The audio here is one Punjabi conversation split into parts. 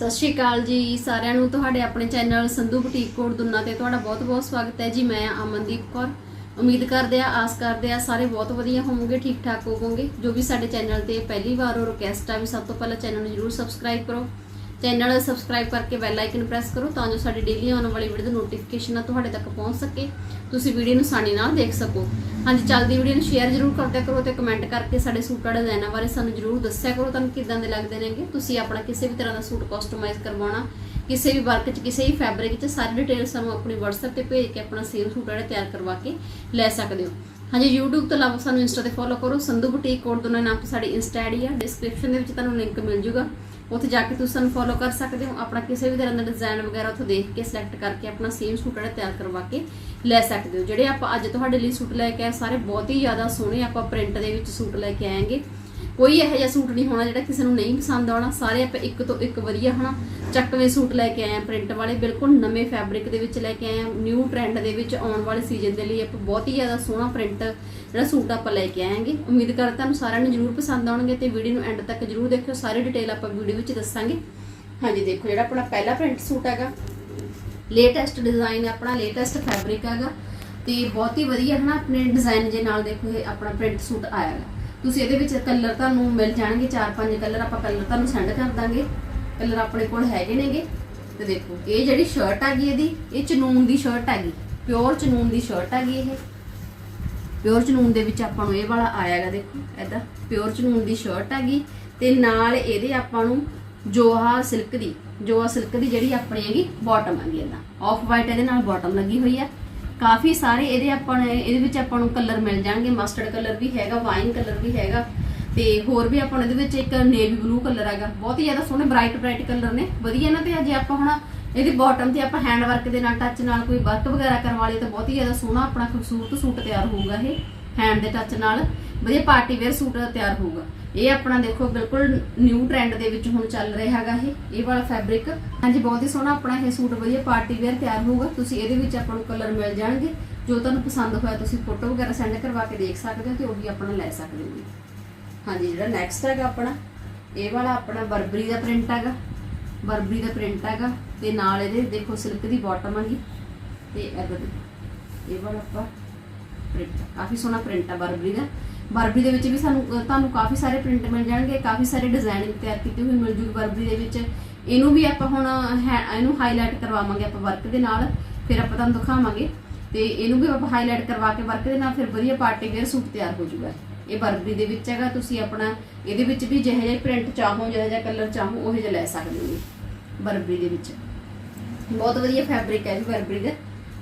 ਸਤਿ ਸ਼੍ਰੀ ਅਕਾਲ ਜੀ ਸਾਰਿਆਂ ਨੂੰ। ਤੁਹਾਡੇ ਆਪਣੇ ਚੈਨਲ ਸੰਧੂ ਬੁਟੀਕ ਕੋਡ ਦੁੰਨਾ ਤੇ ਤੁਹਾਡਾ ਬਹੁਤ-ਬਹੁਤ ਸਵਾਗਤ ਹੈ ਜੀ। ਮੈਂ ਅਮਨਦੀਪ ਕੌਰ। ਉਮੀਦ ਕਰਦੇ ਆ ਆਸ ਕਰਦੇ ਆ ਸਾਰੇ ਬਹੁਤ ਵਧੀਆ ਹੋਵੋਗੇ, ਠੀਕ ਠਾਕ ਹੋਵੋਗੇ। ਜੋ ਵੀ ਸਾਡੇ ਚੈਨਲ ਤੇ ਪਹਿਲੀ ਵਾਰ ਹੋ ਰਿਕਵੈਸਟ ਆ, ਵੀ ਸਭ ਤੋਂ ਪਹਿਲਾਂ ਚੈਨਲ ਨੂੰ ਜਰੂਰ ਸਬਸਕ੍ਰਾਈਬ ਕਰੋ। ਚੈਨਲ ਸਬਸਕ੍ਰਾਈਬ ਕਰਕੇ ਬੈਲ ਆਈਕਨ ਪ੍ਰੈਸ ਕਰੋ ਤਾਂ ਜੋ ਸਾਡੀ ਡੇਲੀ ਆਉਣ ਵਾਲੀ ਵੀਡੀਓ ਦੀ ਨੋਟੀਫਿਕੇਸ਼ਨ ਤੁਹਾਡੇ ਤੱਕ ਪਹੁੰਚ ਸਕੇ। ਤੁਸੀਂ ਵੀਡੀਓ ਨੂੰ ਆਸਾਨੀ ਨਾਲ ਦੇਖ ਸਕੋ। ਹਾਂਜੀ, ਚੱਲਦੀ ਵੀਡੀਓ ਨੂੰ ਸ਼ੇਅਰ ਜਰੂਰ ਕਰਦਿਆ ਕਰੋ ਤੇ ਕਮੈਂਟ ਕਰਕੇ ਸਾਡੇ ਸੂਟਾਂ ਡਿਜ਼ਾਈਨਾਂ ਬਾਰੇ ਸਾਨੂੰ ਜਰੂਰ ਦੱਸਿਆ ਕਰੋ ਤੁਹਾਨੂੰ ਕਿਦਾਂ ਦੇ ਲੱਗਦੇ ਨੇਗੇ। ਤੁਸੀਂ ਆਪਣਾ ਕਿਸੇ ਵੀ ਤਰ੍ਹਾਂ ਦਾ ਸੂਟ ਕਸਟਮਾਈਜ਼ ਕਰਵਾਉਣਾ, ਕਿਸੇ ਵੀ ਵਰਕ 'ਚ, ਕਿਸੇ ਵੀ ਫੈਬਰਿਕ 'ਚ, ਸਾਰੀ ਡਿਟੇਲ ਸਾਨੂੰ ਆਪਣੀ WhatsApp ਤੇ ਭੇਜ ਕੇ ਆਪਣਾ ਸੇਮ ਸੂਟ ਜਿਹੜਾ ਤਿਆਰ ਕਰਵਾ ਕੇ ਲੈ ਸਕਦੇ ਹੋ। ਹਾਂਜੀ, YouTube ਤੋਂ ਇਲਾਵਾ ਸਾਨੂੰ Insta ਤੇ ਫੋਲੋ ਕਰੋ, ਸੰਧੂ ਬੁਟੀਕ ਕੋਡ ਦੋਨਾਂ ਨਾਮ ਤੋਂ ਸਾਡੀ Insta ਆਈਡੀ ਆ। ਡਿਸਕ੍ਰਿਪਸ਼ਨ ਦੇ ਵਿੱਚ ਤੁਹਾਨੂੰ ਲਿੰਕ ਮਿਲ ਜੂਗਾ। ਉੱਥੇ ਜਾ ਕੇ ਤੁਸੀਂ ਸਾਨੂੰ ਫੋਲੋ ਕਰ ਸਕਦੇ ਹੋ। ਆਪਣਾ ਕਿਸੇ ਵੀ ਤਰ੍ਹਾਂ ਦਾ ਡਿਜ਼ਾਈਨ ਵਗੈਰਾ ਉੱਥੇ ਦੇਖ ਕੇ ਸਿਲੈਕਟ ਕਰਕੇ ਆਪਣਾ ਸੇਮ ਸੂਟ ਜਿਹੜਾ ਤਿਆਰ ਕਰਵਾ ਕੇ ਲੈ ਸਕਦੇ ਹੋ। ਜਿਹੜੇ ਆਪਾਂ ਅੱਜ ਤੁਹਾਡੇ ਲਈ ਸੂਟ ਲੈ ਕੇ ਆਏ, ਸਾਰੇ ਬਹੁਤ ਹੀ ਜ਼ਿਆਦਾ ਸੋਹਣੇ ਆਪਾਂ ਪ੍ਰਿੰਟ ਦੇ ਵਿੱਚ ਸੂਟ ਲੈ ਕੇ ਆਏਗੇ। ਕੋਈ ਇਹੋ ਜਿਹਾ ਸੂਟ ਨਹੀਂ ਹੋਣਾ ਜਿਹੜਾ ਕਿਸੇ ਨੂੰ ਨਹੀਂ ਪਸੰਦ ਆਉਣਾ। ਸਾਰੇ ਆਪਾਂ ਇੱਕ ਤੋਂ ਇੱਕ ਵਧੀਆ ਹਨਾ, ਚੱਕਵੇਂ ਸੂਟ ਲੈ ਕੇ ਆਏ ਆ ਪ੍ਰਿੰਟ ਵਾਲੇ। ਬਿਲਕੁਲ ਨਵੇਂ ਫੈਬਰਿਕ ਦੇ ਵਿੱਚ ਲੈ ਕੇ ਆਏ ਆ ਨਿਊ ਟ੍ਰੈਂਡ ਦੇ ਵਿੱਚ ਆਉਣ ਵਾਲੇ ਸੀਜ਼ਨ ਦੇ ਲਈ ਆਪਾਂ ਬਹੁਤ ਹੀ ਜ਼ਿਆਦਾ ਸੋਹਣਾ ਪ੍ਰਿੰਟ ਜਿਹੜਾ ਸੂਟ ਆਪਾਂ ਲੈ ਕੇ ਆਏਗੇ ਉਮੀਦ ਕਰਦਾ ਤੁਹਾਨੂੰ ਸਾਰਿਆਂ ਨੂੰ ਜਰੂਰ ਪਸੰਦ ਆਉਣਗੇ ਤੇ ਵੀਡੀਓ ਨੂੰ ਐਂਡ ਤੱਕ ਜਰੂਰ ਦੇਖਿਓ। ਸਾਰੀ ਡਿਟੇਲ ਆਪਾਂ ਵੀਡੀਓ ਵਿੱਚ ਦੱਸਾਂਗੇ। ਹਾਂਜੀ, ਦੇਖੋ ਜਿਹੜਾ ਆਪਣਾ ਪਹਿਲਾ ਪ੍ਰਿੰਟ ਸੂਟ ਹੈਗਾ ਲੇਟੈਸਟ ਡਿਜ਼ਾਈਨ ਆਪਣਾ ਲੇਟੈਸਟ ਫੈਬਰਿਕ ਹੈਗਾ ਤੇ ਬਹੁਤ ਹੀ ਵਧੀਆ ਹੈ ਆਪਣੇ ਡਿਜ਼ਾਈਨ ਜੇ ਨਾਲ ਦੇਖੋ ਇਹ ਆਪਣਾ ਪ੍ਰਿੰਟ ਸੂਟ ਆਇਆ ਹੈਗਾ। ਤੁਸੀਂ ਇਹਦੇ ਵਿੱਚ ਕਲਰ ਤੁਹਾਨੂੰ ਮਿਲ ਜਾਣਗੇ, ਚਾਰ ਪੰਜ ਕਲਰ ਆਪਾਂ ਕਲਰ ਤੁਹਾਨੂੰ ਸੈਂਡ ਕਰ ਦਾਂਗੇ। ਕਲਰ ਆਪਣੇ ਕੋਲ ਹੈਗੇ ਨੇਗੇ। ਤੇ ਦੇਖੋ, ਇਹ ਜਿਹੜੀ ਸ਼ਰਟ ਹੈਗੀ ਇਹਦੀ, ਇਹ ਚਨੂਨ ਦੀ ਸ਼ਰਟ ਹੈਗੀ ਪਿਓਰ ਚਨੂਨ ਦੀ ਸ਼ਰਟ ਹੈਗੀ ਇਹ। ਪਿਓਰ ਚਨੂਨ ਦੇ ਵਿੱਚ ਆਪਾਂ ਨੂੰ ਇਹ ਵਾਲਾ ਆਇਆਗਾ ਦੇਖੋ ਐਦਾਂ ਪਿਓਰ ਚਨੂਨ ਦੀ ਸ਼ਰਟ ਹੈਗੀ ਤੇ ਨਾਲ ਇਹਦੇ ਆਪਾਂ ਨੂੰ ਜੋਹਾ ਸਿਲਕ ਦੀ, ਜੋਹਾ ਸਿਲਕ ਦੀ ਜਿਹੜੀ ਆਪਣੀ ਹੈਗੀ ਬਾਟਮ ਹੈਗੀ ਇਹਦਾ ਆਫ ਵਾਈਟ ਇਹਦੇ ਨਾਲ ਬਾਟਮ ਲੱਗੀ ਹੋਈ ਹੈ। ਕਾਫੀ ਸਾਰੇ ਇਹਦੇ ਆਪਾਂ ਨੇ, ਇਹਦੇ ਵਿੱਚ ਆਪਾਂ ਨੂੰ ਕਲਰ ਮਿਲ ਜਾਣਗੇ। ਮਸਟਰਡ ਕਲਰ ਵੀ ਹੈਗਾ ਵਾਈਨ ਕਲਰ ਵੀ ਹੈਗਾ। ਤੇ ਹੋਰ ਵੀ ਆਪਾਂ ਇਹਦੇ ਵਿੱਚ ਇੱਕ ਨੇਵੀ ਬਲੂ ਕਲਰ ਹੈਗਾ। ਬਹੁਤ ਹੀ ਜ਼ਿਆਦਾ ਸੋਹਣੇ ਬ੍ਰਾਈਟ ਬ੍ਰਾਈਟ ਕਲਰ ਨੇ। ਵਧੀਆ ਨਾ ਤੇ ਜੇ ਆਪਾਂ ਹੁਣ ਇਹਦੀ ਬਾਟਮ ਤੇ ਆਪਾਂ ਹੈਂਡ ਵਰਕ ਦੇ ਨਾਲ ਟੱਚ ਨਾਲ ਕੋਈ ਵਰਕ ਵਗੈਰਾ ਕਰਵਾ ਲਈਏ ਤਾਂ ਬਹੁਤ ਹੀ ਜ਼ਿਆਦਾ ਸੋਹਣਾ ਆਪਣਾ ਖੂਬਸੂਰਤ ਸੂਟ ਤਿਆਰ ਹੋਊਗਾ ਇਹ ਹੈਂਡ ਦੇ ਟੱਚ ਨਾਲ। ਵਧੀਆ ਪਾਰਟੀ ਵੇਅਰ ਸੂਟ ਤਿਆਰ ਹੋਊਗਾ। ਇਹ ਆਪਣਾ ਦੇਖੋ ਬਿਲਕੁਲ ਨਿਊ ਟ੍ਰੈਂਡ ਦੇ ਵਿੱਚ ਹੁਣ ਚੱਲ ਰਿਹਾ ਹੈਗਾ ਇਹ। ਇਹ ਵਾਲਾ ਫੈਬਰਿਕ ਹਾਂਜੀ, ਬਹੁਤ ਹੀ ਸੋਹਣਾ ਆਪਣਾ ਇਹ ਸੂਟ ਵਧੀਆ ਪਾਰਟੀ ਵੇਅਰ ਤਿਆਰ ਹੋਊਗਾ। ਤੁਸੀਂ ਇਹਦੇ ਵਿੱਚ ਆਪਾਂ ਨੂੰ ਕਲਰ ਮਿਲ ਜਾਣਗੇ। ਜੋ ਤੁਹਾਨੂੰ ਪਸੰਦ ਹੋਇਆ ਤੁਸੀਂ ਫੋਟੋ ਵਗੈਰਾ ਸੈਂਡ ਕਰਵਾ ਕੇ ਦੇਖ ਸਕਦੇ ਹੋ ਤੇ ਉਹ ਵੀ ਆਪਣਾ ਲੈ ਸਕਦੇ ਹੋ। ਹਾਂਜੀ, ਜਿਹੜਾ ਨੈਕਸਟ ਹੈਗਾ ਆਪਣਾ, ਇਹ ਵਾਲਾ ਆਪਣਾ ਬਰਬਰੀ ਦਾ ਪ੍ਰਿੰਟ ਹੈਗਾ। ਬਰਬਰੀ ਦਾ ਪ੍ਰਿੰਟ ਹੈਗਾ, ਤੇ ਨਾਲ ਇਹਦੇ ਦੇਖੋ ਸਿਲਕ ਦੀ ਬਾਟਮ ਹੈਗੀ। ਤੇ ਇਹਦਾ ਇਹ ਵਾਲਾ ਆਪਾਂ ਪ੍ਰਿੰਟ ਕਾਫੀ ਸੋਹਣਾ ਪ੍ਰਿੰਟ ਆ ਬਰਬਰੀ ਦਾ। ਬਰਬਰੀ ਦੇ ਵਿੱਚ ਵੀ ਸਾਨੂੰ ਤੁਹਾਨੂੰ ਕਾਫੀ ਸਾਰੇ ਪ੍ਰਿੰਟ ਮਿਲ ਜਾਣਗੇ, ਕਾਫੀ ਸਾਰੇ ਡਿਜ਼ਾਈਨ ਤਿਆਰ ਕੀਤੇ ਹੋਈ ਮਿਲ ਜੂਗੀ ਬਰਬਰੀ ਦੇ ਵਿੱਚ। ਇਹਨੂੰ ਵੀ ਆਪਾਂ ਹੁਣ ਇਹਨੂੰ ਹਾਈਲਾਈਟ ਕਰਵਾਵਾਂਗੇ ਆਪਾਂ ਵਰਕ ਦੇ ਨਾਲ, ਫਿਰ ਆਪਾਂ ਤੁਹਾਨੂੰ ਦਿਖਾਵਾਂਗੇ। ਤੇ ਇਹਨੂੰ ਵੀ ਆਪਾਂ ਹਾਈਲਾਈਟ ਕਰਵਾ ਕੇ ਵਰਕ ਦੇ ਨਾਲ, ਫਿਰ ਵਧੀਆ ਪਾਰਟੀ ਵੇਅਰ ਸੂਟ ਤਿਆਰ ਹੋ ਜਾਊਗਾ ਇਹ ਬਰਬਰੀ ਦੇ ਵਿੱਚ ਹੈਗਾ, ਤੁਸੀਂ ਆਪਣਾ ਇਹਦੇ ਵਿੱਚ ਵੀ ਜਿਹੋ ਜਿਹਾ ਪ੍ਰਿੰਟ ਚਾਹੋ, ਜਿਹੋ ਜਿਹਾ ਕਲਰ ਚਾਹੋ, ਉਹ ਜਿਹਾ ਲੈ ਸਕਦੇ ਹੋ ਬਰਬਰੀ ਦੇ ਵਿੱਚ। ਬਹੁਤ ਵਧੀਆ ਫੈਬਰਿਕ ਹੈ ਜੀ ਬਰਬਰੀ ਦਾ।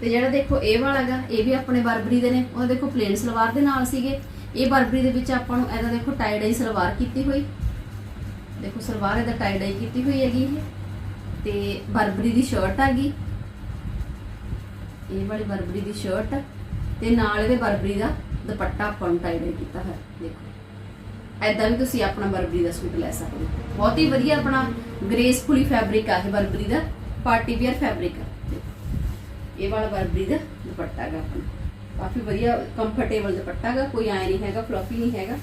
ਤੇ ਜਿਹੜਾ ਦੇਖੋ ਇਹ ਵਾਲਾ ਹੈਗਾ, ਇਹ ਵੀ ਆਪਣੇ ਬਰਬਰੀ ਦੇ ਨੇ। ਉਹ ਦੇਖੋ ਪਲੇਨ ਸਲਵਾਰ ਦੇ ਨਾਲ ਸੀਗੇ। ਇਹ ਬਰਬਰੀ ਦੇ ਵਿੱਚ ਆਪਾਂ ਨੂੰ ਇਹਦਾ ਦੇਖੋ ਟਾਈ ਡਾਈ ਸਲਵਾਰ ਕੀਤੀ ਹੋਈ। ਦੇਖੋ ਸਲਵਾਰ ਇਹਦਾ ਟਾਈ ਡਾਈ ਕੀਤੀ ਹੋਈ ਹੈਗੀ ਇਹ। ਤੇ ਬਰਬਰੀ ਦੀ ਸ਼ਰਟ ਹੈਗੀ। ਇਹ ਵਾਲੀ ਬਰਬਰੀ ਦੀ ਸ਼ਰਟ ਤੇ ਨਾਲ ਇਹਦੇ ਬਰਬਰੀ ਦਾ ਦੁਪੱਟਾ ਆਪਾਂ ਨੂੰ ਟਾਈ ਕੀਤਾ ਹੋਇਆ, ਦੇਖੋ। ਐਦਾਂ ਵੀ ਤੁਸੀਂ ਆਪਣਾ ਬਰਬਰੀ ਦਾ ਸੂਟ ਲੈ ਸਕਦੇ ਹੋ। ਬਹੁਤ ਹੀ ਵਧੀਆ ਆਪਣਾ ਗ੍ਰੇਸਫੁਲੀ ਫੈਬਰਿਕ ਆ ਇਹ ਬਰਬਰੀ ਦਾ ਪਾਰਟੀ ਵੇਅਰ ਫੈਬਰਿਕ ਆ। ਇਹ ਵਾਲਾ ਬਰਬਰੀ ਦਾ ਦੁਪੱਟਾ ਹੈਗਾ ਆਪਣਾ। ਕਾਫੀ ਵਧੀਆ ਕੰਫਰਟੇਬਲ ਦੁਪੱਟਾ ਹੈਗਾ, ਕੋਈ ਐ ਨਹੀਂ ਹੈਗਾ ਫਲਫੀ ਨਹੀਂ ਹੈਗਾ,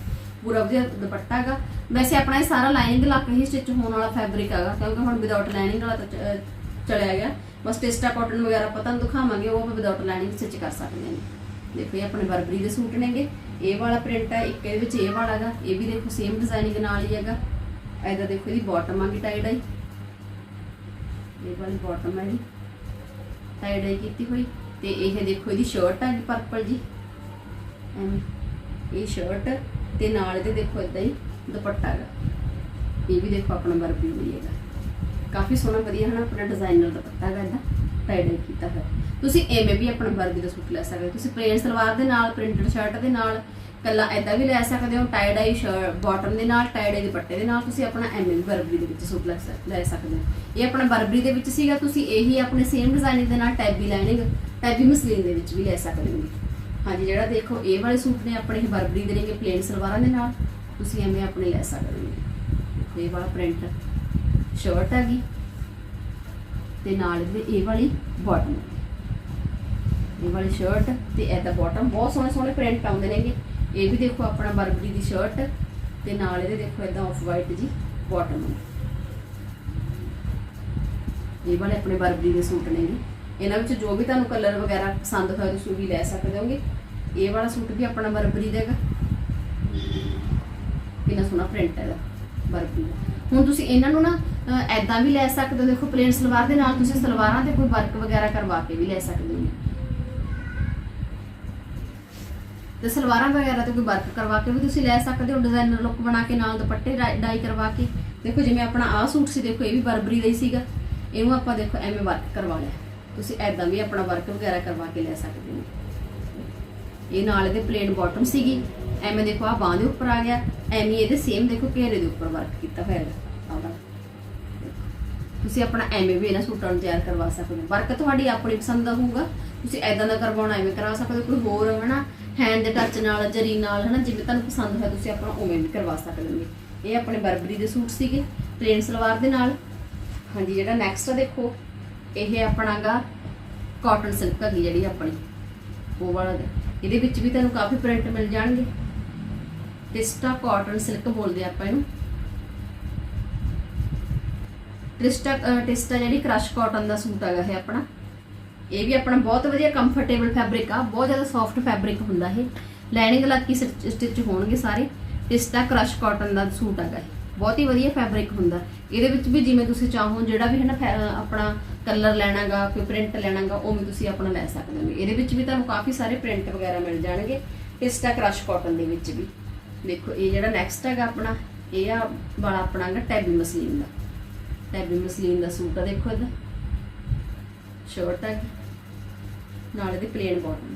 ਪੂਰਾ ਵਧੀਆ ਦੁਪੱਟਾ ਹੈਗਾ। ਵੈਸੇ ਆਪਣਾ ਇਹ ਸਾਰਾ ਲਾਈਨਿੰਗ ਲਾ ਕੇ ਸਟਿਚ ਹੋਣ ਵਾਲਾ ਫੈਬਰਿਕ ਹੈਗਾ, ਕਿਉਂਕਿ ਹੁਣ ਵਿਦਆਊਟ ਲਾਈਨਿੰਗ ਵਾਲਾ ਤਾਂ ਚਲਿਆ ਗਿਆ। ਬਸ ਟੇਸਟਾ ਕਾਟਨ ਵਗੈਰਾ ਪਤਾ ਨੂੰ ਦਿਖਾਵਾਂਗੇ, ਉਹ ਆਪਾਂ ਵਿਦਆਊਟ ਲਾਈਨਿੰਗ ਸਟਿਚ ਕਰ ਸਕਦੇ ਹਾਂ। ਦੇਖੋ ਇਹ ਆਪਣੇ ਬਰਬਰੀ ਦੇ ਸੂਟ ਨੇਗੇ। ਇਹ ਵਾਲਾ ਪ੍ਰਿੰਟ ਹੈ ਇੱਕ ਇਹਦੇ ਵਿੱਚ ਇਹ ਵਾਲਾ ਹੈਗਾ ਇਹ ਵੀ ਦੇਖੋ ਸੇਮ ਡਿਜ਼ਾਈਨਿੰਗ ਨਾਲ ਹੀ ਹੈਗਾ। ਐਦਾ ਦੇਖੋ ਇਹਦੀ ਬਾਟਮ ਆ ਗਈ ਟਾਈ ਡਾਈ ਇਹ ਵਾਲੀ ਬਾਟਮ ਹੈ ਜੀ ਟਾਈ ਡਾਈ ਕੀਤੀ ਹੋਈ। ਤੇ ਇਹ ਦੇਖੋ ਇਹਦੀ ਸ਼ਰਟ ਹੈ ਪਰਪਲ ਜੀ। ਐਵੇਂ। ਇਹ ਸ਼ਰਟ ਤੇ ਨਾਲ ਇਹਦੇ ਦੇਖੋ ਇਦਾਂ ਹੀ ਦੁਪੱਟਾ ਹੈਗਾ। ਇਹ ਵੀ ਦੇਖੋ ਆਪਣਾ ਬਰਬਰੀ ਹੋਈ ਹੈਗਾ। ਕਾਫੀ ਸੋਹਣਾ ਵਧੀਆ ਹੈ ਨਾ ਆਪਣਾ ਡਿਜ਼ਾਈਨਰ ਦੁਪੱਟਾ ਹੈਗਾ ਇਹਦਾ ਟਾਈ ਡਾਈ ਕੀਤਾ ਹੋਇਆ। ਤੁਸੀਂ ਐਵੇਂ ਵੀ ਆਪਣਾ ਵਰਦੀ ਦਾ ਸੂਟ ਲੈ ਸਕਦੇ ਹੋ। ਤੁਸੀਂ ਪਲੇਨ ਸਲਵਾਰ ਦੇ ਨਾਲ ਪ੍ਰਿੰਟਡ ਸ਼ਰਟ ਦੇ ਨਾਲ, ਕੱਲਾ ਐਦਾਂ ਵੀ ਲੈ ਸਕਦੇ ਹੋ ਟਾਈ ਡਾਈ ਸ਼ਰਟ ਬਾਟਮ ਦੇ ਨਾਲ ਟਾਈ ਡਾਈ ਦੁਪੱਟੇ ਦੇ ਨਾਲ ਤੁਸੀਂ ਆਪਣਾ ਐਵੇਂ ਵੀ ਬਰਬਰੀ ਦੇ ਵਿੱਚ ਸੂਟ ਲੈ ਸਕ- ਲੈ ਸਕਦੇ ਹੋ। ਇਹ ਆਪਣਾ ਬਰਬਰੀ ਦੇ ਵਿੱਚ ਸੀਗਾ, ਤੁਸੀਂ ਇਹੀ ਆਪਣੇ ਸੇਮ ਡਿਜ਼ਾਈਨਿੰਗ ਦੇ ਨਾਲ ਟੈਬੀ ਲਾਈਨਿੰਗ ਟੈਬੀ ਮਸਲੀਨ ਦੇ ਵਿੱਚ ਵੀ ਲੈ ਸਕਦੇ ਹੋ। ਹਾਂਜੀ, ਜਿਹੜਾ ਦੇਖੋ, ਇਹ ਵਾਲੇ ਸੂਟ ਨੇ ਆਪਣੇ ਬਰਬਰੀ ਦੇ ਨੇਗੇ ਪਲੇਨ ਸਲਵਾਰਾਂ ਦੇ ਨਾਲ, ਤੁਸੀਂ ਐਵੇਂ ਆਪਣੇ ਲੈ ਸਕਦੇ ਹੋ। ਇਹ ਵਾਲਾ ਪ੍ਰਿੰਟ ਸ਼ਰਟ ਹੈਗੀ, ਤੇ ਨਾਲ ਇਹ ਵਾਲੀ ਬਾਟਮ ਇਹ ਵਾਲੀ ਸ਼ਰਟ ਤੇ ਇਹਦਾ ਬਾਟਮ ਬਹੁਤ ਸੋਹਣੇ ਸੋਹਣੇ ਪ੍ਰਿੰਟ ਆਉਂਦੇ ਨੇਗੇ। ਇਹ ਵੀ ਦੇਖੋ ਆਪਣਾ ਬਰਬਰੀ ਦੀ ਸ਼ਰਟ ਤੇ ਨਾਲ ਇਹਦੇ ਦੇਖੋ ਇਦਾਂ ਆਫ ਵਾਈਟ ਜੀ ਬਾਟਮ ਇਹ ਵਾਲੇ ਆਪਣੇ ਬਰਬਰੀ ਦੇ ਸੂਟ ਨੇ ਜੀ। ਇਹਨਾਂ ਵਿੱਚ ਜੋ ਵੀ ਤੁਹਾਨੂੰ ਕਲਰ ਵਗੈਰਾ ਪਸੰਦ ਹੋਇਆ ਤੁਸੀਂ ਵੀ ਲੈ ਸਕਦੇ ਹੋਗੇ। ਇਹ ਵਾਲਾ ਸੂਟ ਵੀ ਆਪਣਾ ਬਰਬਰੀ ਦਾ ਹੈਗਾ। ਕਿੰਨਾ ਸੋਹਣਾ ਪ੍ਰਿੰਟ ਹੈ ਇਹਦਾ ਬਰਬਰੀ ਦਾ। ਹੁਣ ਤੁਸੀਂ ਇਹਨਾਂ ਨੂੰ ਨਾ ਐਦਾਂ ਵੀ ਲੈ ਸਕਦੇ ਹੋ। ਦੇਖੋ ਪਲੇਨ ਸਲਵਾਰ ਦੇ ਨਾਲ ਤੁਸੀਂ ਸਲਵਾਰਾਂ ਤੇ ਕੋਈ ਵਰਕ ਵਗੈਰਾ ਕਰਵਾ ਕੇ ਵੀ ਲੈ ਸਕਦੇ ਹੋ। ਤੇ ਸਲਵਾਰਾਂ ਵਗੈਰਾ ਤੇ ਕੋਈ ਵਰਕ ਕਰਵਾ ਕੇ ਵੀ ਤੁਸੀਂ ਲੈ ਸਕਦੇ ਹੋ ਡਿਜ਼ਾਈਨਰ ਲੁੱਕ ਬਣਾ ਕੇ ਨਾਲ ਦੁਪੱਟੇ ਡਾਈ ਕਰਵਾ ਕੇ। ਦੇਖੋ, ਜਿਵੇਂ ਆਪਣਾ ਆਹ ਸੂਟ ਸੀ, ਦੇਖੋ, ਇਹ ਵੀ ਬਰਬਰੀ ਦਾ ਹੀ ਸੀਗਾ। ਇਹਨੂੰ ਆਪਾਂ ਦੇਖੋ, ਐਵੇਂ ਵਰਕ ਕਰਵਾ ਲਿਆ। ਤੁਸੀਂ ਐਦਾਂ ਵੀ ਆਪਣਾ ਵਰਕ ਵਗੈਰਾ ਕਰਵਾ ਕੇ ਲੈ ਸਕਦੇ ਹੋ। ਇਹ ਨਾਲ ਇਹਦੇ ਪਲੇਨ ਬਾਟਮ ਸੀਗੀ। ਐਵੇਂ ਦੇਖੋ ਆ ਬਾਂਹ ਦੇ ਉੱਪਰ ਆ ਗਿਆ। ਐਵੇਂ ਇਹਦੇ ਸੇਮ ਦੇਖੋ, ਘੇਰੇ ਦੇ ਉੱਪਰ ਵਰਕ ਕੀਤਾ ਹੋਇਆ। ਹੈ ਤੁਸੀਂ ਆਪਣਾ ਐਵੇਂ ਵੀ ਇਹਨਾਂ ਸੂਟਾਂ ਨੂੰ ਤਿਆਰ ਕਰਵਾ ਸਕਦੇ ਹੋ। ਵਰਕ ਤੁਹਾਡੀ ਆਪਣੀ ਪਸੰਦ ਦਾ ਹੋਊਗਾ। ਤੁਸੀਂ ਐਦਾਂ ਦਾ ਕਰਵਾਉਣਾ, ਐਵੇਂ ਕਰਾ ਸਕਦੇ ਹੋ। ਕੋਈ ਹੋਰ, ਹਨਾ ਹੈਂਡ ਦੇ ਟੱਚ ਨਾਲ, ਜਰੀ ਨਾਲ, ਹਨਾ, ਜਿਵੇਂ ਤੁਹਾਨੂੰ ਪਸੰਦ ਹੋਇਆ, ਤੁਸੀਂ ਆਪਣਾ ਉਵੇਂ ਵੀ ਕਰਵਾ ਸਕਦੇ ਹੋ। ਇਹ ਆਪਣੇ ਬਰਬਰੀ ਦੇ ਸੂਟ ਸੀਗੇ ਪਲੇਨ ਸਲਵਾਰ ਦੇ ਨਾਲ। ਹਾਂਜੀ, ਜਿਹੜਾ ਨੈਕਸਟ ਦੇਖੋ, ਇਹ ਆਪਣਾਗਾ ਕਾਟਨ ਸਿਲਕ ਹੈਗੀ ਜਿਹੜੀ ਆਪਣੀ। ਉਹ ਵਾਲਾ ਇਹਦੇ ਵਿੱਚ ਵੀ ਤੁਹਾਨੂੰ ਕਾਫੀ ਪ੍ਰਿੰਟ ਮਿਲ ਜਾਣਗੇ। ਟਿਸਟਾ ਕਾਟਨ ਸਿਲਕ ਬੋਲਦੇ ਆ ਆਪਾਂ ਇਹਨੂੰ। ਟਿਸਟਾ ਟਿਸਟਾ ਜਿਹੜੀ ਕ੍ਰਸ਼ ਕਾਟਨ ਦਾ ਸੂਟ ਹੈਗਾ ਇਹ ਆਪਣਾ। ਇਹ ਵੀ ਆਪਣਾ ਬਹੁਤ ਵਧੀਆ ਕੰਫਰਟੇਬਲ ਫੈਬਰਿਕ ਆ, ਬਹੁਤ ਜ਼ਿਆਦਾ ਸੌਫਟ ਫੈਬਰਿਕ ਹੁੰਦਾ ਇਹ। ਲਾਈਨਿੰਗ ਲੱਗ ਕੇ ਸਟਿਚ ਹੋਣਗੇ ਸਾਰੇ। ਟਿਸਟਾ ਕ੍ਰਸ਼ ਕਾਟਨ ਦਾ ਸੂਟ ਹੈਗਾ ਇਹ। ਬਹੁਤ ਹੀ ਵਧੀਆ ਫੈਬਰਿਕ ਹੁੰਦਾ। ਇਹਦੇ ਵਿੱਚ ਵੀ ਜਿਵੇਂ ਤੁਸੀਂ ਚਾਹੋ, ਜਿਹੜਾ ਵੀ ਹੈ ਨਾ ਫੈ- ਆਪਣਾ ਕਲਰ ਲੈਣਾਗਾ, ਕੋਈ ਪ੍ਰਿੰਟ ਲੈਣਾਗਾ ਉਹ ਵੀ ਤੁਸੀਂ ਆਪਣਾ ਲੈ ਸਕਦੇ ਹੋ। ਇਹਦੇ ਵਿੱਚ ਵੀ ਤੁਹਾਨੂੰ ਕਾਫੀ ਸਾਰੇ ਪ੍ਰਿੰਟ ਵਗੈਰਾ ਮਿਲ ਜਾਣਗੇ ਟਿਸਟਾ ਕ੍ਰਸ਼ ਕਾਟਨ ਦੇ ਵਿੱਚ ਵੀ। ਦੇਖੋ, ਇਹ ਜਿਹੜਾ ਨੈਕਸਟ ਹੈਗਾ ਆਪਣਾ, ਇਹ ਆ ਵਾਲਾ ਆਪਣਾ ਹੈਗਾ ਟੈਬੀ ਮਸਲੀਨ ਦਾ। ਟੈਬੀ ਮਸਲੀਨ ਦਾ ਸੂਟ ਆ, ਦੇਖੋ ਇਹਦਾ। ਸ਼ਰਟ ਹੈ ਨਾਲ ਇਹਦੇ ਪਲੇਨ ਬਾਟਮ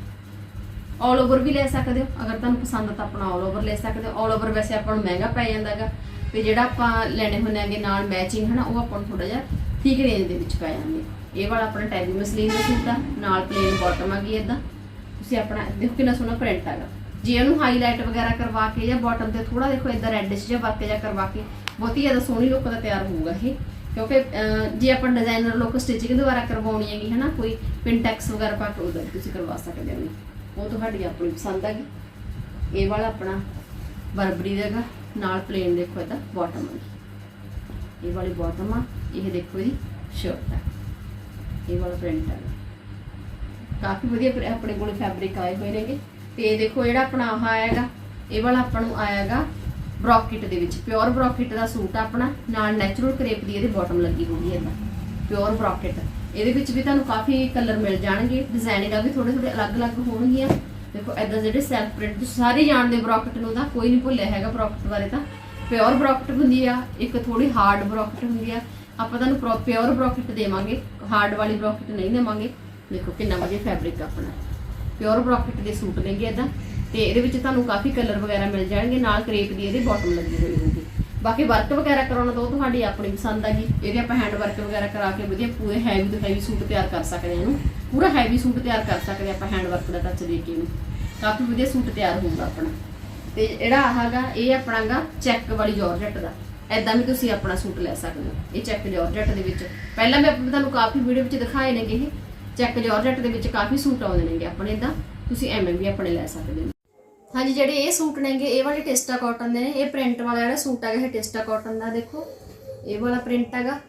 ਆਲ ਓਵਰ ਵੀ ਲੈ ਸਕਦੇ ਹੋ। ਅਗਰ ਤੁਹਾਨੂੰ ਪਸੰਦ ਤਾਂ ਆਪਣਾ ਆਲ ਓਵਰ ਲੈ ਸਕਦੇ ਹੋ। ਆਲ ਓਵਰ ਵੈਸੇ ਆਪਾਂ ਨੂੰ ਮਹਿੰਗਾ ਪੈ ਜਾਂਦਾਗਾ ਤੇ ਜਿਹੜਾ ਆਪਾਂ ਲੈਣੇ ਹੁੰਦੇ ਆਂਗੇ ਨਾਲ ਮੈਚਿੰਗ ਹਨਾ, ਉਹ ਆਪਾਂ ਨੂੰ ਥੋੜਾ ਜਿਹਾ ਠੀਕ ਰੇਂਜ ਦੇ ਵਿੱਚ ਪੈ ਜਾਂਦੇ ਇਹ ਵਾਲਾ ਆਪਣਾ ਟੈਬੀ ਮਸਲੀਨ ਦਾ ਸੂਟ ਆ, ਨਾਲ ਪਲੇਨ ਬਾਟਮ ਆ ਗਈ ਇਦਾਂ ਤੁਸੀਂ ਆਪਣਾ, ਦੇਖੋ ਕਿੰਨਾ ਸੋਹਣਾ ਪ੍ਰਿੰਟ ਹੈਗਾ। ਜੇ ਇਹਨੂੰ ਹਾਈਲਾਈਟ ਵਗੈਰਾ ਕਰਵਾ ਕੇ ਜਾਂ ਬਾਟਮ ਤੇ ਥੋੜਾ ਦੇਖੋ ਇਦਾਂ ਰੈਡਿਸ਼ ਜਿਹਾ ਵਰਕ ਜਿਹਾ ਕਰਵਾ ਕੇ, ਬਹੁਤ ਹੀ ਜ਼ਿਆਦਾ ਸੋਹਣੀ ਲੁੱਕ ਦਾ ਤਿਆਰ ਹੋਊਗਾ ਇਹ। ਕਿਉਂਕਿ ਜੇ ਆਪਾਂ ਡਿਜ਼ਾਈਨਰ ਲੋਕ ਸਟਿਚਿੰਗ ਦੁਆਰਾ ਕਰਵਾਉਣੀ ਹੈਗੀ, ਹਨਾ, ਕੋਈ ਪਿੰਟੈਕਸ ਵਗੈਰਾ ਪਾ ਕੇ ਉਹਦਾ ਤੁਸੀਂ ਕਰਵਾ ਸਕਦੇ ਹੋ। ਉਹ ਤੁਹਾਡੀ ਆਪਣੀ ਪਸੰਦ ਹੈਗੀ ਇਹ ਵਾਲਾ ਆਪਣਾ ਬਰਬਰੀ ਦਾ ਹੈਗਾ, ਨਾਲ ਪਲੇਨ ਦੇਖੋ ਇਹਦਾ ਬਾਟਮ ਹੈ ਇਹ ਵਾਲੀ ਬਾਟਮ ਆ, ਇਹ ਦੇਖੋ ਇਹਦੀ ਸ਼ਰਟ ਹੈ ਇਹ ਵਾਲਾ ਪ੍ਰਿੰਟ ਹੈ ਕਾਫੀ ਵਧੀਆ ਆਪਣੇ ਕੋਲ ਫੈਬਰਿਕ ਆਏ ਹੋਏ ਨੇਗੇ। ਤੇ ਇਹ ਦੇਖੋ ਜਿਹੜਾ ਆਪਣਾ ਆਹ ਆਏਗਾ ਇਹ ਵਾਲਾ ਆਪਾਂ ਨੂੰ ਆਏਗਾ ਬ੍ਰੋਕਟ ਦੇ ਵਿੱਚ ਪਿਓਰ ਬ੍ਰੋਕਟ ਦਾ ਸੂਟ ਆ ਆਪਣਾ, ਨਾਲ ਨੈਚੁਰਲ ਕਰੇਪ ਦੀ ਇਹਦੇ ਬਾਟਮ ਲੱਗੀ ਹੋਊਗੀ ਇਹਦਾ ਪਿਓਰ ਬ੍ਰੋਕਟ ਇਹਦੇ ਵਿੱਚ ਵੀ ਤੁਹਾਨੂੰ ਕਾਫੀ ਕਲਰ ਮਿਲ ਜਾਣਗੇ ਡਿਜ਼ਾਈਨਿੰਗ ਆ ਵੀ ਥੋੜੇ ਥੋੜੇ ਅਲੱਗ-ਅਲੱਗ ਹੋਣਗੀਆਂ। ਦੇਖੋ ਐਦਾਂ ਜਿਹੜੇ ਸੈਲਫ ਪ੍ਰਿੰਟ ਤੁਸੀਂ ਸਾਰੇ ਜਾਣਦੇ ਬ੍ਰੋਕਟ ਨੂੰ ਤਾਂ, ਕੋਈ ਨਹੀਂ ਭੁੱਲਿਆ ਹੈਗਾ ਬ੍ਰੋਕਟ ਬਾਰੇ ਤਾਂ। ਪਿਓਰ ਬ੍ਰੋਕਟ ਹੁੰਦੀ ਆ, ਇੱਕ ਥੋੜੀ ਹਾਰਡ ਬ੍ਰੋਕਟ ਹੁੰਦੀ ਆ। ਆਪਾਂ ਤੁਹਾਨੂੰ ਪਿਓਰ ਬ੍ਰੋਕਟ ਦੇਵਾਂਗੇ ਹਾਰਡ ਵਾਲੀ ਬ੍ਰੋਕਟ ਨਹੀਂ ਦੇਵਾਂਗੇ। ਦੇਖੋ, ਕਿੰਨਾ ਵਧੀਆ ਫੈਬਰਿਕ ਆਪਣਾ। ਪਿਓਰ ਬ੍ਰੋਕਟ ਦੇ ਸੂਟ ਨੇਗੇ ਇਦਾਂ ਤੇ ਇਹਦੇ ਵਿੱਚ ਤੁਹਾਨੂੰ ਕਾਫੀ ਕਲਰ ਵਗੈਰਾ ਮਿਲ ਜਾਣਗੇ, ਨਾਲ ਕਰੇਪ ਦੀ ਇਹਦੀ ਬਾਟਮ ਲੱਗੀ ਹੋਈ ਹੋਊਗੀ। ਬਾਕੀ ਵਰਕ ਵਗੈਰਾ ਕਰਾਉਣਾ ਤਾਂ ਉਹ ਤੁਹਾਡੀ ਆਪਣੀ ਪਸੰਦ ਹੈਗੀ ਇਹਦੇ ਆਪਾਂ ਹੈਂਡ ਵਰਕ ਵਗੈਰਾ ਕਰਾ ਕੇ ਵਧੀਆ ਪੂਰੇ ਹੈਵੀ ਤੋਂ ਹੈਵੀ ਸੂਟ ਤਿਆਰ ਕਰ ਸਕਦੇ ਹਾਂ ਇਹਨੂੰ। ਪੂਰਾ ਹੈਵੀ ਸੂਟ ਤਿਆਰ ਕਰ ਸਕਦੇ ਆਪਾਂ ਹੈਂਡ ਵਰਕ ਦਾ ਟੱਚ ਦੇ ਕੇ ਇਹਨੂੰ। ਕਾਫੀ ਵਧੀਆ ਸੂਟ ਤਿਆਰ ਹੋਊਗਾ ਆਪਣਾ। ਤੇ ਜਿਹੜਾ ਆਹਾਗਾ ਇਹ ਆਪਣਾਗਾ ਚੈੱਕ ਵਾਲੀ ਜਾਰਜਟ ਦਾ। ਐਦਾਂ ਵੀ ਤੁਸੀਂ ਆਪਣਾ ਸੂਟ ਲੈ ਸਕਦੇ ਹੋ। ਇਹ ਚੈੱਕ ਜਾਰਜਟ ਦੇ ਵਿੱਚ। ਪਹਿਲਾਂ ਮੈਂ ਤੁਹਾਨੂੰ ਕਾਫੀ ਵੀਡੀਓ ਵਿੱਚ ਦਿਖਾਏ ਨੇਗੇ ਇਹ। ਚੈੱਕ ਜਾਰਜਟ ਦੇ ਵਿੱਚ ਕਾਫੀ ਸੂਟ ਆਉਂਦੇ ਨੇਗੇ ਆਪਣੇ ਇਦਾਂ ਤੁਸੀਂ ਐਵੇਂ ਵੀ ਆਪਣੇ ਲੈ ਸਕਦੇ ਹੋ। ਹਾਂਜੀ, ਜਿਹੜੇ ਇਹ ਸੂਟ ਨੇਗੇ, ਇਹ ਵਾਲੇ ਟੇਸਟਾ ਕਾਟਨ ਦੇ ਨੇ। ਇਹ ਪ੍ਰਿੰਟ ਵਾਲਾ ਜਿਹੜਾ ਸੂਟ ਹੈਗਾ, ਇਹ ਟਿਸਟਾ ਕਾਟਨ ਦਾ ਦੇਖੋ। ਇਹ ਵਾਲਾ ਪ੍ਰਿੰਟ ਹੈਗਾ।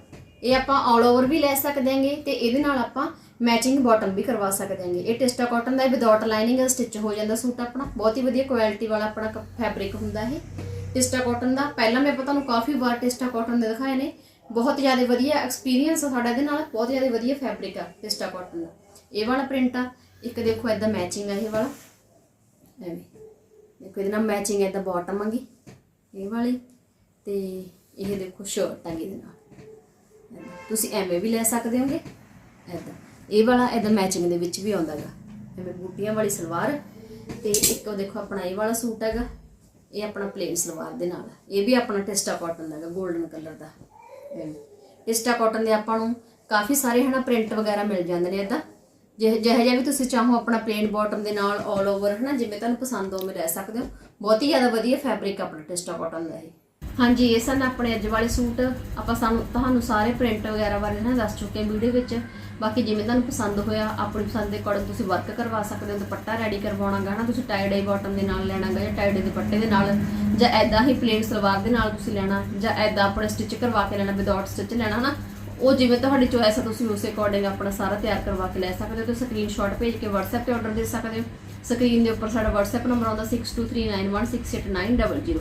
ਇਹ ਆਪਾਂ ਆਲ ਓਵਰ ਵੀ ਲੈ ਸਕਦੇ ਹਾਂਗੇ ਤੇ ਇਹਦੇ ਨਾਲ ਆਪਾਂ ਮੈਚਿੰਗ ਬਾਟਮ ਵੀ ਕਰਵਾ ਸਕਦੇ ਹਾਂਗੇ। ਇਹ ਟਿਸਟਾ ਕਾਟਨ ਦਾ ਵਿਦਆਊਟ ਲਾਈਨਿੰਗ ਸਟਿਚ ਹੋ ਜਾਂਦਾ ਸੂਟ ਆਪਣਾ। ਬਹੁਤ ਹੀ ਵਧੀਆ ਕੁਆਲਿਟੀ ਵਾਲਾ ਆਪਣਾ ਫੈਬਰਿਕ ਹੁੰਦਾ ਇਹ। ਟਿਸਟਾ ਕਾਟਨ ਦਾ ਪਹਿਲਾਂ ਮੈਂ ਆਪਾਂ ਤੁਹਾਨੂੰ ਕਾਫੀ ਵਾਰ ਟੇਸਟਾ ਕਾਟਨ ਦੇ ਦਿਖਾਏ ਨੇ। ਬਹੁਤ ਜ਼ਿਆਦਾ ਵਧੀਆ ਐਕਸਪੀਰੀਅੰਸ ਆ ਸਾਡਾ ਇਹਦੇ ਨਾਲ, ਬਹੁਤ ਜ਼ਿਆਦਾ ਵਧੀਆ ਫੈਬਰਿਕ ਆ ਟਿਸਟਾ ਕਾਟਨ ਦਾ। ਇਹ ਵਾਲਾ ਪ੍ਰਿੰਟ ਆ, ਇੱਕ ਦੇਖੋ ਐਦਾਂ ਮੈਚਿੰਗ ਆ ਇਹ ਵਾਲਾ। ਐਵੇਂ ਦੇਖੋ ਇਹਦੇ ਨਾਲ ਮੈਚਿੰਗ ਹੈ ਐਦਾਂ ਬਾਟਮ ਆਗੀ ਇਹ ਵਾਲੀ ਤੇ ਇਹ ਦੇਖੋ ਸ਼ਰਟ ਆ ਇਹਦੇ ਨਾਲ। ਤੁਸੀਂ ਐਵੇਂ ਵੀ ਲੈ ਸਕਦੇ ਹੋਗੇ। ਐਦਾਂ ਇਹ ਵਾਲਾ ਐਦਾਂ ਮੈਚਿੰਗ ਦੇ ਵਿੱਚ ਵੀ ਆਉਂਦਾਗਾ ਐਵੇਂ ਬੂਟੀਆਂ ਵਾਲੀ ਸਲਵਾਰ। ਤੇ ਇੱਕ ਉਹ ਦੇਖੋ ਆਪਣਾ ਇਹ ਵਾਲਾ ਸੂਟ ਹੈਗਾ। ਇਹ ਆਪਣਾ ਪਲੇਨ ਸਲਵਾਰ ਦੇ ਨਾਲ। ਇਹ ਵੀ ਆਪਣਾ ਟਿਸਟਾ ਕਾਟਨ ਦਾ ਹੈਗਾ 골ਡਨ ਕਲਰ ਦਾ। ਐਵੇਂ। ਕਾਟਨ ਦੇ ਆਪਾਂ ਨੂੰ ਕਾਫੀ ਸਾਰੇ ਹਨਾ ਪ੍ਰਿੰਟ ਵਗੈਰਾ ਮਿਲ ਜਾਂਦੇ ਨੇ ਇਦਾਂ ਜਿਹੋ ਜਿਹਾ ਵੀ ਤੁਸੀਂ ਚਾਹੋ ਆਪਣਾ ਪਲੇਨ ਬਾਟਮ ਦੇ ਨਾਲ 올 ਓਵਰ ਹਨਾ, ਜਿਵੇਂ ਤੁਹਾਨੂੰ ਪਸੰਦ ਹੋਵੇ ਰਹਿ ਸਕਦੇ ਹੋ ਬਹੁਤ ਹੀ ਜ਼ਿਆਦਾ ਵਧੀਆ ਫੈਬਰਿਕ ਆਪਣਾ ਟਿਸਟਾ ਕਾਟਨ ਦਾ ਇਹ ਹਾਂਜੀ, ਇਹ ਸਨ ਆਪਣੇ ਅੱਜ ਵਾਲੇ ਸੂਟ। ਆਪਾਂ ਸਾਨੂੰ ਤੁਹਾਨੂੰ ਸਾਰੇ ਪ੍ਰਿੰਟ ਵਗੈਰਾ ਬਾਰੇ ਨਾ ਦੱਸ ਚੁੱਕੇ ਵੀਡੀਓ ਵਿੱਚ। ਬਾਕੀ ਜਿਵੇਂ ਤੁਹਾਨੂੰ ਪਸੰਦ ਹੋਇਆ, ਆਪਣੀ ਪਸੰਦ ਦੇ ਅਕੋਰਡਿੰਗ ਤੁਸੀਂ ਵਰਕ ਕਰਵਾ ਸਕਦੇ ਹੋ, ਦੁਪੱਟਾ ਰੈਡੀ ਕਰਵਾਉਣਾਗਾ ਨਾ, ਤੁਸੀਂ ਟਾਈ ਡਾਈ ਬਾਟਮ ਦੇ ਨਾਲ ਲੈਣਾਗਾ ਜਾਂ ਟਾਈ ਡਾਈ ਦੁਪੱਟੇ ਦੇ ਨਾਲ, ਜਾਂ ਐਦਾਂ ਹੀ ਪਲੇਨ ਸਲਵਾਰ ਦੇ ਨਾਲ ਤੁਸੀਂ ਲੈਣਾ, ਜਾਂ ਐਦਾਂ ਆਪਣੇ ਸਟਿਚ ਕਰਵਾ ਕੇ ਲੈਣਾ ਵਿਦਆਊਟ ਸਟਿਚ ਲੈਣਾ ਨਾ ਉਹ ਜਿਵੇਂ ਤੁਹਾਡੀ ਚੋਇਸ ਹੈ ਤੁਸੀਂ ਉਸੇ ਅਕੋਰਡਿੰਗ ਆਪਣਾ ਸਾਰਾ ਤਿਆਰ ਕਰਵਾ ਕੇ ਲੈ ਸਕਦੇ ਹੋ ਤੇ ਸਕਰੀਨਸ਼ਾਟ ਭੇਜ ਕੇ WhatsApp ਤੇ ਆਰਡਰ ਦੇ ਸਕਦੇ ਹੋ। ਸਕਰੀਨ ਦੇ ਉੱਪਰ ਸਾਡਾ WhatsApp ਨੰਬਰ ਆਉਂਦਾ 6239168900